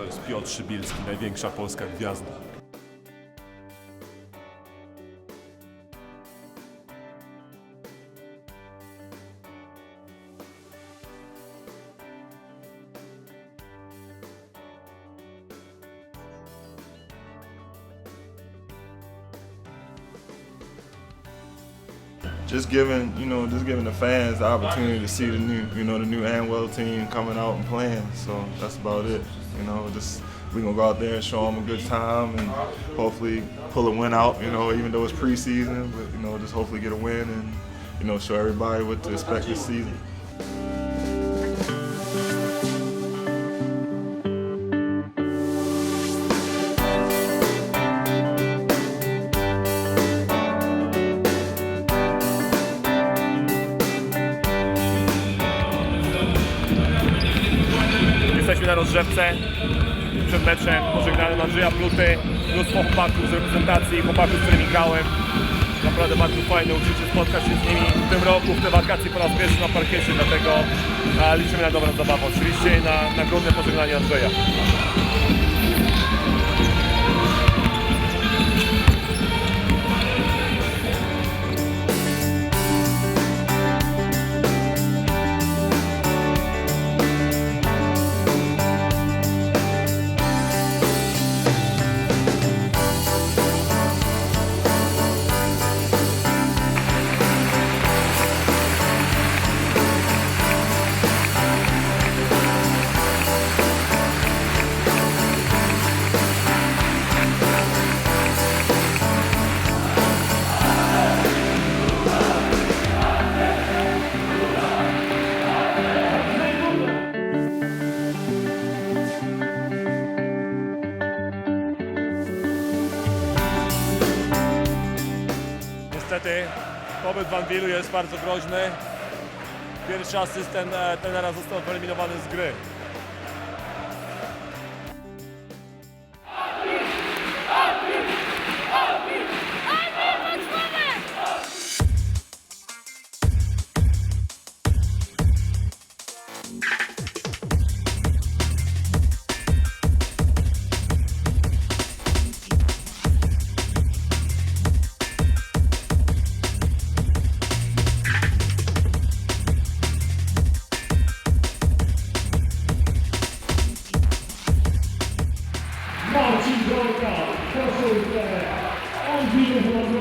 to jest Piotr Szybilski, największa polska gwiazda. just giving you know just giving the fans the opportunity to see the new you know the new Anwell team coming out and playing. So that's about it. You know, just we're gonna go out there and show them a good time and hopefully pull a win out. You know, even though it's preseason, but you know just hopefully get a win and you know show everybody what to expect this season. Na rozgrzewce przed meczem pożegnałem Andrzeja Pluty, mnóstwo chłopaków z reprezentacji, chłopaków, z którymi grałem. Naprawdę bardzo fajne uczucie spotkać się z nimi w tym roku, w te wakacje po raz pierwszy na parkiecie, dlatego liczymy na dobrą zabawę. Oczywiście na, na godne pożegnanie Andrzeja. Niestety pobyt w Anwilu jest bardzo groźny. Pierwszy asystent e, tenera został wyeliminowany z gry. Thank you.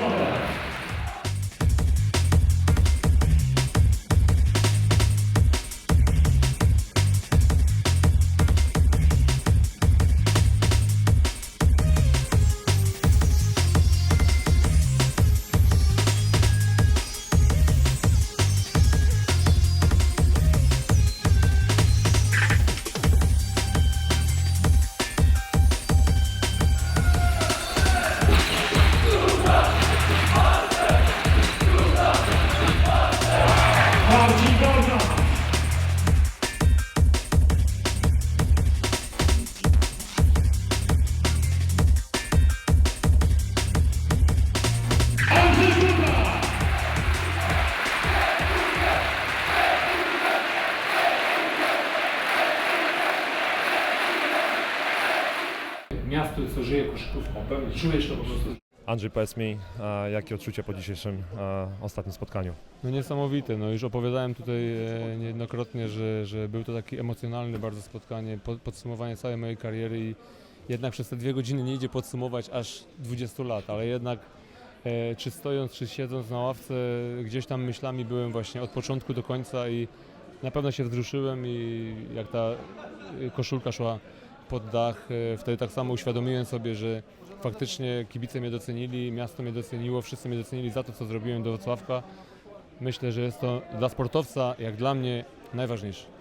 Miastu, co żyje koszykówką. Czujesz to po prostu. Andrzej, powiedz mi, e, jakie odczucia po dzisiejszym e, ostatnim spotkaniu? No niesamowite, no już opowiadałem tutaj e, niejednokrotnie, że, że był to taki emocjonalny bardzo spotkanie, po, podsumowanie całej mojej kariery i jednak przez te dwie godziny nie idzie podsumować aż 20 lat, ale jednak e, czy stojąc, czy siedząc na ławce, gdzieś tam myślami byłem właśnie od początku do końca i na pewno się wzruszyłem i jak ta e, koszulka szła pod dach, e, wtedy tak samo uświadomiłem sobie, że faktycznie kibice mnie docenili, miasto mnie doceniło, wszyscy mnie docenili za to, co zrobiłem do Wrocławka. Myślę, że jest to dla sportowca, jak dla mnie, najważniejsze.